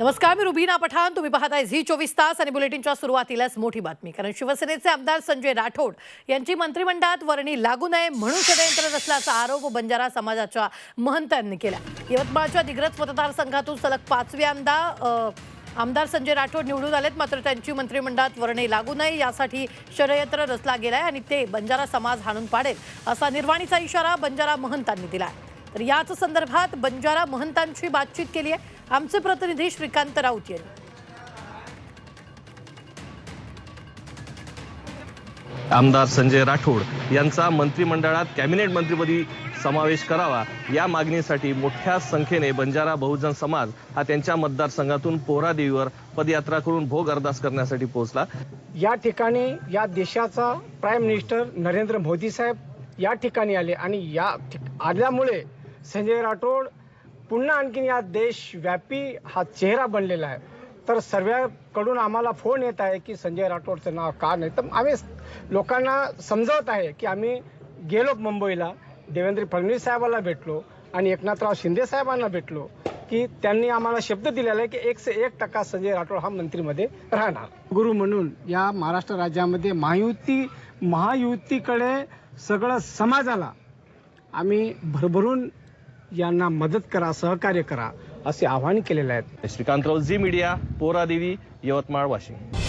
नमस्कार मी रुबीना पठाण. तुम्ही पाहताय झी चोवीस तास आणि बुलेटिनच्या सुरुवातीलाच मोठी बातमी. कारण शिवसेनेचे आमदार संजय राठोड यांची मंत्रिमंडळात वर्णी लागू नये म्हणून षडयंत्र रचल्याचा आरोप बंजारा समाजाच्या महंतांनी केला. यवतमाळच्या दिग्रज मतदारसंघातून सलग पाचव्यांदा आमदार संजय राठोड निवडून आलेत. मात्र त्यांची मंत्रिमंडळात वर्णे लागू नये यासाठी षडयंत्र रचला गेलाय आणि ते बंजारा समाज हाणून पाडेल असा निर्वाणीचा इशारा बंजारा महंतांनी दिला आहे तर याच संदर्भात बंजारा महंतांची बातचीत केली आहे. आमचे प्रतिनिधी श्रीकांत राऊत यांनी. आमदार संजय राठोड यांचा मंत्रिमंडळात कॅबिनेट मंत्रीपदी समावेश करावा या मागणीसाठी मोठ्या संख्येने बंजारा बहुजन समाज हा त्यांच्या मतदारसंघातून पोहरादेवीवर पदयात्रा करून भोग अरदास करण्यासाठी पोहोचला. या ठिकाणी या देशाचा प्राईम मिनिस्टर नरेंद्र मोदी साहेब या ठिकाणी आले आणि या आल्यामुळे संजय राठोड पुन्हा आणखीन या देशव्यापी हा चेहरा बनलेला आहे. तर सर्वांकडून आम्हाला फोन येत आहे की संजय राठोडचं नाव का नाही. तर आम्ही लोकांना समजावत आहे की आम्ही गेलो मुंबईला देवेंद्र फडणवीस साहेबाला भेटलो आणि एकनाथराव शिंदे साहेबांना भेटलो की त्यांनी आम्हाला शब्द दिलेला आहे की एक से एक टक्का संजय राठोड हा मंत्रीमध्ये राहणार. गुरु म्हणून या महाराष्ट्र राज्यामध्ये महायुती महायुतीकडे सगळं समाजाला आम्ही भरभरून यांना मदत करा सहकार्य करा असे आवाहन केलेले आहेत. Shrikantrao Zee media Poradevi Yavatmal Washim.